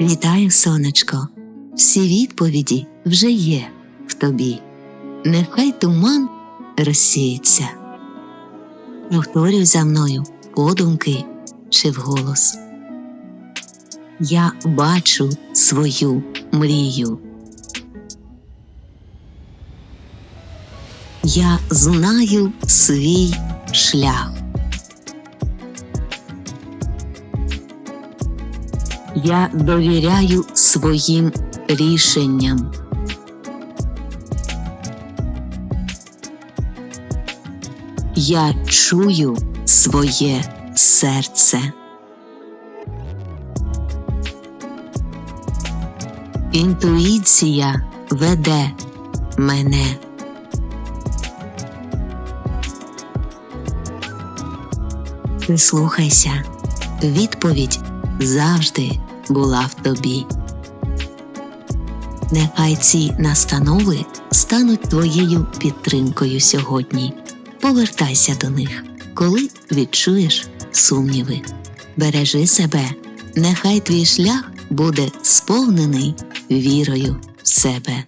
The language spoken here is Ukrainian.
Вітаю, сонечко. Всі відповіді вже є в тобі. Нехай туман розсіється. Повторюй за мною подумки чи вголос. Я бачу свою мрію. Я знаю свій шлях. Я довіряю своїм рішенням. Я чую своє серце. Інтуїція веде мене. Прислухайся, відповідь завжди була в тобі. Нехай ці настанови стануть твоєю підтримкою сьогодні. Повертайся до них, коли відчуєш сумніви. Бережи себе, нехай твій шлях буде сповнений вірою в себе.